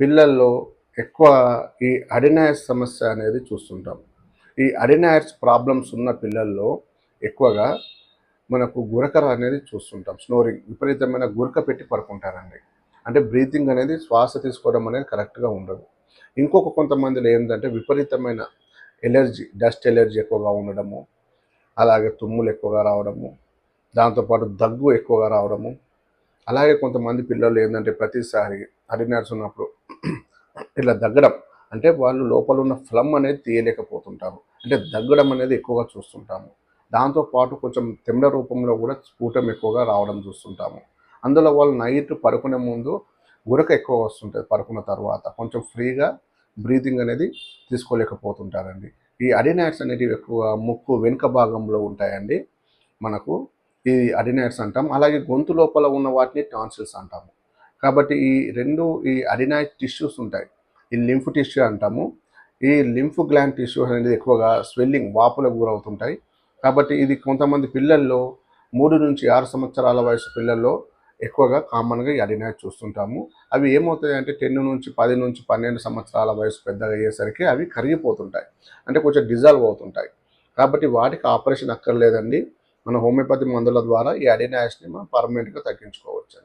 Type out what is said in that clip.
పిల్లల్లో ఎక్కువ ఈ అడినాయస్ సమస్య అనేది చూస్తుంటాం. ఈ అడినాయర్స్ ప్రాబ్లమ్స్ ఉన్న పిల్లల్లో ఎక్కువగా మనకు గురకర అనేది చూస్తుంటాం. స్నోరింగ్ విపరీతమైన గురక పెట్టి పడుకుంటారండి. అంటే బ్రీతింగ్ అనేది శ్వాస తీసుకోవడం అనేది కరెక్ట్గా ఉండదు. ఇంకొక కొంతమందిలో ఏంటంటే విపరీతమైన ఎలర్జీ డస్ట్ ఎలర్జీ ఎక్కువగా ఉండడము అలాగే తుమ్ములు ఎక్కువగా రావడము దాంతోపాటు దగ్గు ఎక్కువగా రావడము. అలాగే కొంతమంది పిల్లలు ఏంటంటే ప్రతిసారి అడినార్స్ ఉన్నప్పుడు ఇట్లా దగ్గడం అంటే వాళ్ళు లోపల ఉన్న ఫ్లమ్ అనేది తీయలేకపోతుంటారు. అంటే దగ్గడం అనేది ఎక్కువగా చూస్తుంటాము. దాంతోపాటు కొంచెం తెమ్మిడ రూపంలో కూడా స్ఫూటం ఎక్కువగా రావడం చూస్తుంటాము. అందులో వాళ్ళు నైట్ పడుకునే ముందు గురక ఎక్కువ వస్తుంటుంది పడుకున్న తర్వాత. కొంచెం ఫ్రీగా బ్రీతింగ్ అనేది తీసుకోలేకపోతుంటారండి. ఈ అడినాట్స్ అనేటివి ఎక్కువ ముక్కు వెనుక భాగంలో ఉంటాయండి. మనకు ఈ అడినాయిడ్స్ అంటాం. అలాగే గొంతు లోపల ఉన్న వాటిని టాన్సిల్స్ అంటాము. కాబట్టి ఈ రెండు ఈ అడినాయిడ్ టిష్యూస్ ఉంటాయి. ఈ లింఫ్ టిష్యూ అంటాము. ఈ లింఫ్ గ్లాండ్ టిష్యూ అనేది ఎక్కువగా స్వెల్లింగ్ వాపులకు గురవుతుంటాయి. కాబట్టి ఇది కొంతమంది పిల్లల్లో మూడు నుంచి ఆరు సంవత్సరాల వయసు పిల్లల్లో ఎక్కువగా కామన్గా ఈ అడినాయిడ్ చూస్తుంటాము. అవి ఏమవుతాయి అంటే టెన్ నుంచి పది నుంచి పన్నెండు సంవత్సరాల వయసు పెద్దగా అయ్యేసరికి అవి కరిగిపోతుంటాయి. అంటే కొంచెం డిజాల్వ్ అవుతుంటాయి. కాబట్టి వాటికి ఆపరేషన్ అక్కర్లేదండి. మన హోమియోపతి మందుల ద్వారా ఈ అడినాయిడ్స్ని మనం పర్మనెంట్గా తగ్గించుకోవచ్చు